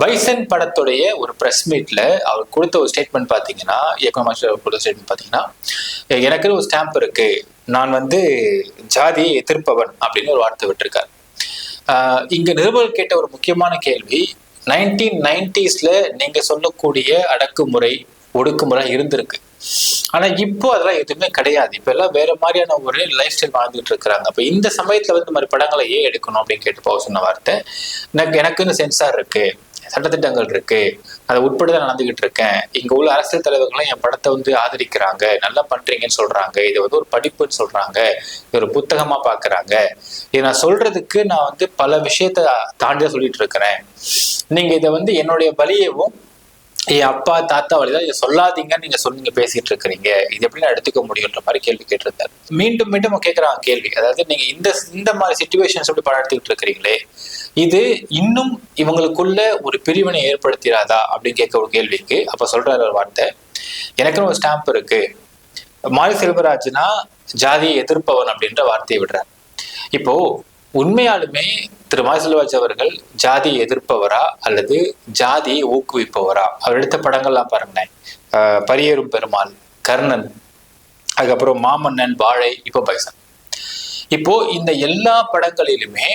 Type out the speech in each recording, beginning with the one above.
Bison படத்துடைய ஒரு press மீட்ல அவர் கொடுத்த ஒரு ஸ்டேட்மெண்ட் பார்த்தீங்கன்னா இயக்குனர் கொடுத்த ஸ்டேட்மெண்ட் பார்த்தீங்கன்னா எனக்கு ஒரு ஸ்டாம்ப் இருக்கு. நான் வந்து ஜாதியை எதிர்ப்பவன் அப்படின்னு ஒரு வார்த்தை விட்டுருக்காரு. இங்க நிருபர் கேட்ட ஒரு முக்கியமான கேள்வி நைன்டீன் நைன்டிஸ்ல நீங்க சொல்லக்கூடிய அடக்குமுறை ஒடுக்குமுறை இருந்திருக்கு. ஆனா இப்போ அதெல்லாம் எதுவுமே கிடையாது. இப்ப எல்லாம் வேற மாதிரியான ஒரு லைஃப் ஸ்டைல் வாழ்ந்துட்டு இருக்கிறாங்க. அப்ப இந்த சமயத்துல வந்து இந்த மாதிரி படங்களை ஏன் எடுக்கணும்? அப்படின்னு கேட்டு போக சொன்ன வார்த்தை எனக்கு எனக்குன்னு சென்சார் இருக்கு. சட்டத்திட்டங்கள் இருக்கு. அதை உட்பட தான் நடந்துகிட்டு இருக்கேன். இங்க உள்ள அரசியல் தலைவர்களும் என் படத்தை வந்து ஆதரிக்கிறாங்க. நல்லா பண்றீங்கன்னு சொல்றாங்க. இது வந்து ஒரு படிப்புன்னு சொல்றாங்க. இது ஒரு புத்தகமா பாக்குறாங்க. இதை நான் சொல்றதுக்கு நான் வந்து பல விஷயத்த தாண்டி சொல்லிட்டு இருக்கிறேன். நீங்க இதை வந்து என்னுடைய பலியவும் என் அப்பா தாத்தா வழிதான் இதை சொல்லாதீங்கன்னு நீங்க சொன்னீங்க பேசிட்டு இருக்கிறீங்க. இது எப்படி நான் எடுத்துக்க முடியுன்ற மாதிரி கேள்வி கேட்டிருந்தாரு. மீண்டும் மீண்டும் கேட்கறாங்க கேள்வி. அதாவது நீங்க இந்த இந்த மாதிரி சுச்சுவேஷன்ஸ் எப்படி படம் இருக்கிறீங்களே? இது இன்னும் இவங்களுக்குள்ள ஒரு பிரிவினை ஏற்படுத்திடாதா அப்படின்னு கேட்க ஒரு கேள்விக்கு அப்ப சொல்றாரு ஒரு வார்த்தை. எனக்குன்னு ஒரு ஸ்டாம்ப் இருக்கு. மாரி செல்வராஜ்னா ஜாதியை எதிர்ப்பவன் அப்படின்ற வார்த்தையை விடுறார். இப்போ உண்மையாலுமே திரு மாரி அவர்கள் ஜாதியை எதிர்ப்பவரா அல்லது ஜாதியை ஊக்குவிப்பவரா? அவர் எடுத்த படங்கள்லாம் பாருங்களேன். பரியேறும் பெருமாள் கர்ணன் அதுக்கப்புறம் மாமன்னன் வாழை இப்போ பைசன். இப்போ இந்த எல்லா படங்களிலுமே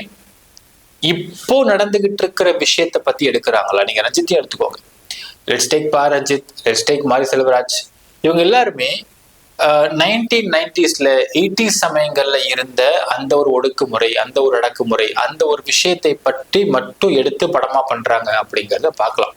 இப்போ நடந்துகிட்டு இருக்கிற விஷயத்தை பத்தி எடுக்கிறாங்களா? நீங்க ரஞ்சித்தையும் எடுத்துக்கோங்க. லெட்ஸ் டேக் பா ரஞ்சித் லெட்ஸ் டேக் மாரி செல்வராஜ் இவங்க எல்லாருமே நைன்டீன் நைன்டிஸ்ல எயிட்டி சமயங்கள்ல இருந்த அந்த ஒரு ஒடுக்குமுறை அந்த ஒரு அடக்குமுறை அந்த ஒரு விஷயத்தை பற்றி மட்டும் எடுத்து படமா பண்றாங்க அப்படிங்கிறத பார்க்கலாம்.